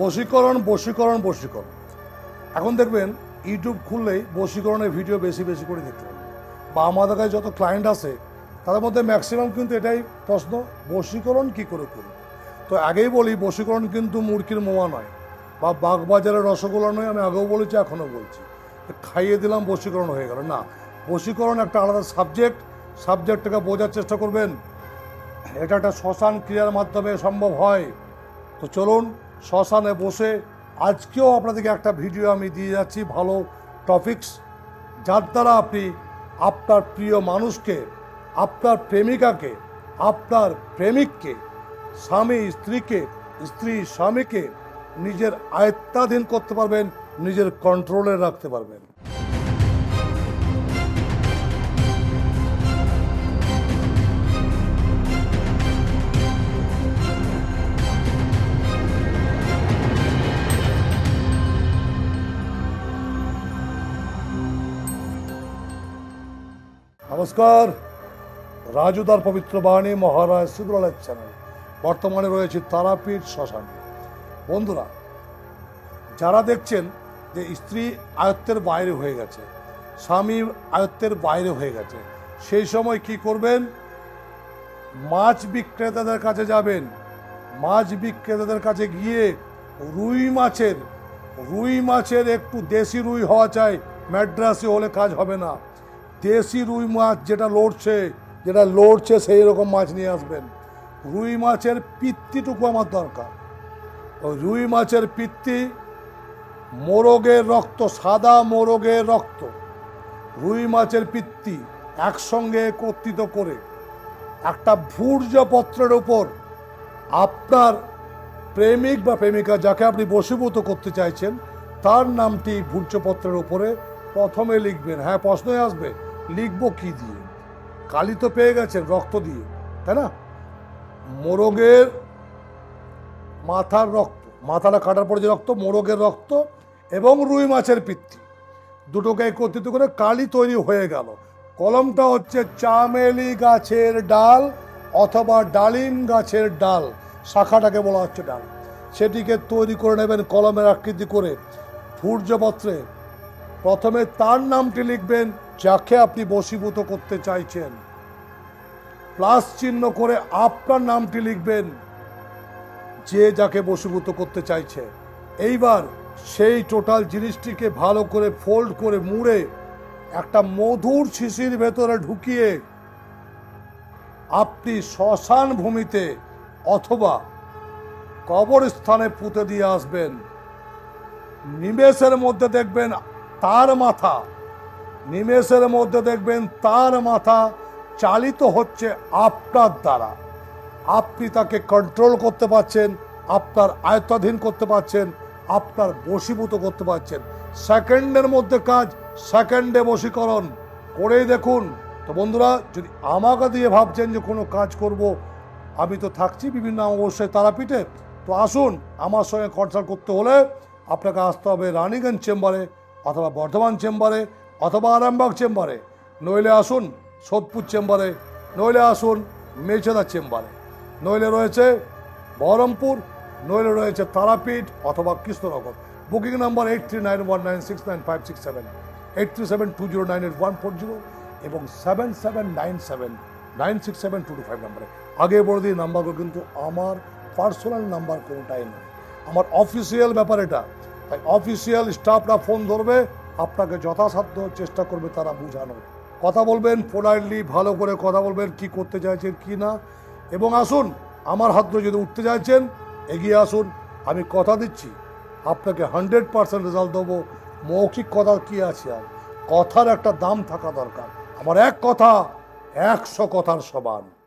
বশীকরণ বশীকরণ বশীকরণ। এখন দেখবেন ইউটিউব খুললেই বশীকরণের ভিডিও বেশি বেশি করে দেখতে পাবেন। বা আমাদের কাছে যত ক্লায়েন্ট আছে, তাদের মধ্যে ম্যাক্সিমাম কিন্তু এটাই প্রশ্ন, বশীকরণ কি করে করব? তো আগেই বলি, বশীকরণ কিন্তু মুরগির মোয়া নয়। বা বাগবাজারের রসগোল্লা নয়, আমি আগেও বলেছি, এখনও বলছি। খাইয়ে দিলাম, বশীকরণ হয়ে গেল। না, বশীকরণ একটা আলাদা সাবজেক্ট সাবজেক্টটাকে বোঝার চেষ্টা করবেন। এটা একটা শ্মশান ক্রিয়ার মাধ্যমে সম্ভব হয়। তো চলুন শ্মশানে বসে আজকেও আপনাদেরকে একটা ভিডিও আমি দিয়ে যাচ্ছি ভালো টপিকস, যার দ্বারা আপনি আপনার প্রিয় মানুষকে, আপনার প্রেমিকাকে, আপনার প্রেমিককে, স্বামী, স্ত্রীকে, স্ত্রী, স্বামীকে নিজের আয়ত্তাধীন করতে পারবেন, নিজের কন্ট্রোলে রাখতে পারবেন। নমস্কার। রাজুদার পবিত্র বাণী, মহারাজ সিদ্ধলালের চ্যানেল বর্তমানে রয়েছে তারাপীঠ শ্মশান। বন্ধুরা, যারা দেখছেন যে স্ত্রী আয়ত্তের বাইরে হয়ে গেছে, স্বামী আয়ত্তের বাইরে হয়ে গেছে, সেই সময় কি করবেন? মাছ বিক্রেতাদের কাছে যাবেন। মাছ বিক্রেতাদের কাছে গিয়ে রুই মাছের রুই মাছের একটু দেশি রুই হওয়া চাই। ম্যাড্রাসি হলে কাজ হবে না। দেশি রুই মাছ যেটা লড়ছে যেটা লড়ছে সেই রকম মাছ নিয়ে আসবেন। রুই মাছের পিত্তিটুকু আমার দরকার। ওই রুই মাছের পিত্তি মোরগের রক্ত, সাদা মোরগের রক্ত। রুই মাছের পিত্তি একসঙ্গে একত্রিত করে একটা ভূর্জপত্রের উপর আপনার প্রেমিক বা প্রেমিকা যাকে আপনি বশীভূত করতে চাইছেন, তার নামটি ভূর্জপত্রের উপরে প্রথমে লিখবেন। হ্যাঁ প্রশ্নই আসবে। লিখব কি দিয়ে? কালি তো পেয়ে গেছেন, রক্ত দিয়ে, তাই না? মোরগের মাথার রক্ত, মাথাটা কাটার পরে যে রক্ত, মোরগের রক্ত এবং রুই মাছের পিত্তি। দুটোকে একত্রিত করে কালি তৈরি হয়ে গেল। কলমটা হচ্ছে চামেলি গাছের ডাল অথবা ডালিম গাছের ডাল, শাখাটাকে বলা হচ্ছে ডাল। সেটিকে তৈরি করে নেবেন কলমের আকৃতি করে। ভূর্জপত্রে প্রথমে তার নামটি লিখবেন যাকে আপনি বশীভূত করতে চাইছেন, প্লাস চিহ্ন করে আপনার নামটি লিখবেন, যে যাকে বশীভূত করতে চাইছে। এইবার সেই টোটাল জিনিসটিকে ভালো করে ফোল্ড করে মুড়ে একটা মধুর শিশির ভেতরে ঢুকিয়ে আপনি শ্মশান ভূমিতে অথবা কবরস্থানে পুঁতে দিয়ে আসবেন। নিমেষের মধ্যে দেখবেন তার মাথা নিমেষের মধ্যে দেখবেন তার মাথা চালিত হচ্ছে আপনার দ্বারা। আপনি তাকে কন্ট্রোল করতে পারছেন, আপনার আয়ত্তাধীন করতে পারছেন, আপনার বশীভূত করতে পারছেন। সেকেন্ডের মধ্যে কাজ, সেকেন্ডে বশীকরণ। করেই দেখুন। তো বন্ধুরা, যদি আমাকে দিয়ে ভাবছেন যে কোনো কাজ করব, আমি তো থাকছি বিভিন্ন অবশ্যই তারাপীঠে। তো আসুন, আমার সঙ্গে কনসাল্ট করতে হলে আপনাকে আসতে হবে রানীগঞ্জ চেম্বারে অথবা বর্ধমান চেম্বারে। অথবা আরামবাগ চেম্বারে। নইলে আসুন সোদপুর চেম্বারে, নইলে আসুন মেচেদা চেম্বারে। নইলে রয়েছে বহরমপুর, নইলে রয়েছে তারাপীঠ অথবা Krishnanagar. Booking number eight three nine one nine six nine five six seven eight three seven two zero nine eight one four zero এবং seven seven nine seven nine six seven two two five নাম্বারে। আগে বলে দিই, নাম্বারগুলো কিন্তু আমার personal number কোনোটাই নয়। আমার অফিসিয়াল ব্যাপার এটা। তাই অফিসিয়াল স্টাফরা ফোন ধরবে আপনাকে যথাসাধ্য চেষ্টা করবে তারা বোঝানোর। কথা বলবেন পোলাইটলি ভালো করে কথা বলবেন কি করতে চাইছেন, কি না। এবং আসুন, আমার হাত ধরে যদি উঠতে চাইছেন, এগিয়ে আসুন। আমি কথা দিচ্ছি। আপনাকে হান্ড্রেড পার্সেন্ট রেজাল্ট দেবো। মৌখিক কথা কি আছে আর? কথার একটা দাম থাকা দরকার। আমার এক কথা, একশো কথার সমান।